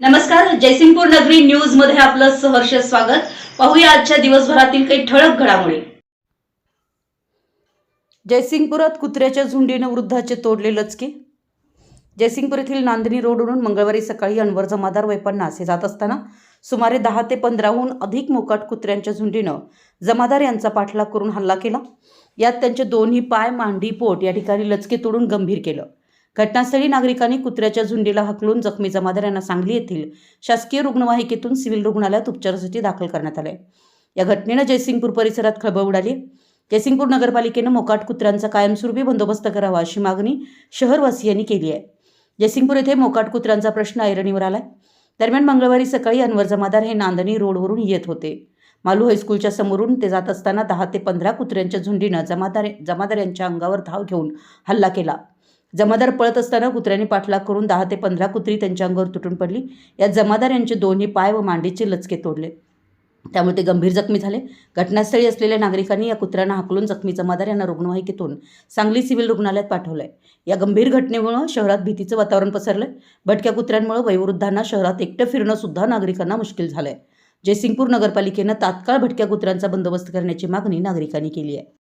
नमस्कार जयसिंगपूर नगरी न्यूजमध्ये आपलं सहर्ष स्वागत. पाहूया आजच्या दिवसभरातील काही ठळक घडामोडी. जयसिंगपुरात कुत्र्याच्या झुंडीनं वृद्धाचे तोडले लचके. जयसिंगपूर येथील नांदणी रोडवरून मंगळवारी सकाळी अनवर जमादार वय पन्नास हे जात असताना सुमारे दहा ते पंधराहून अधिक मोकाट कुत्र्यांच्या झुंडीनं जमादार यांचा पाठलाग करून हल्ला केला. यात त्यांचे दोन्ही पाय मांडी पोट या ठिकाणी लचके तोडून गंभीर केलं. घटनास्थळी नागरिकांनी कुत्र्याच्या झुंडीला हकलून जखमी जमादार यांना सांगली येथील शासकीय रुग्णवाहिकेतून सिव्हिल रुग्णालयात उपचारासाठी दाखल करण्यात आले. या घटनेनं जयसिंगपूर परिसरात खळबळ उडाली. जयसिंगपूर नगरपालिकेनं मोकाट कुत्र्यांचा कायमस्वरूपी बंदोबस्त करावा अशी मागणी शहरवासियांनी केली आहे. जयसिंगपूर येथे मोकाट कुत्र्यांचा प्रश्न ऐरणीवर आलाय. दरम्यान मंगळवारी सकाळी अनवर जमादार हे नांदणी रोडवरून येत होते. मालू हायस्कूलच्या समोरून ते जात असताना दहा ते पंधरा कुत्र्यांच्या झुंडीनं जमादार जमादार यांच्या अंगावर धाव घेऊन हल्ला केला. जमादार पळत असताना कुत्र्यांनी पाठलाग करून दहा ते पंधरा कुत्री त्यांच्या अंगावर तुटून पडली. यात जमादार यांचे दोन्ही पाय व मांडीचे लचके तोडले. त्यामुळे ते गंभीर जखमी झाले. घटनास्थळी असलेल्या नागरिकांनी या कुत्र्यांना हाकलून जखमी जमादार यांना रुग्णवाहिकेतून सांगली सिव्हिल रुग्णालयात पाठवलंय. या गंभीर घटनेमुळे शहरात भीतीचं वातावरण पसरलंय. भटक्या कुत्र्यांमुळे वयोवृद्धांना शहरात एकटं फिरणं सुद्धा नागरिकांना मुश्किल झालंय. जयसिंगपूर नगरपालिकेनं तात्काळ भटक्या कुत्र्यांचा बंदोबस्त करण्याची मागणी नागरिकांनी केली आहे.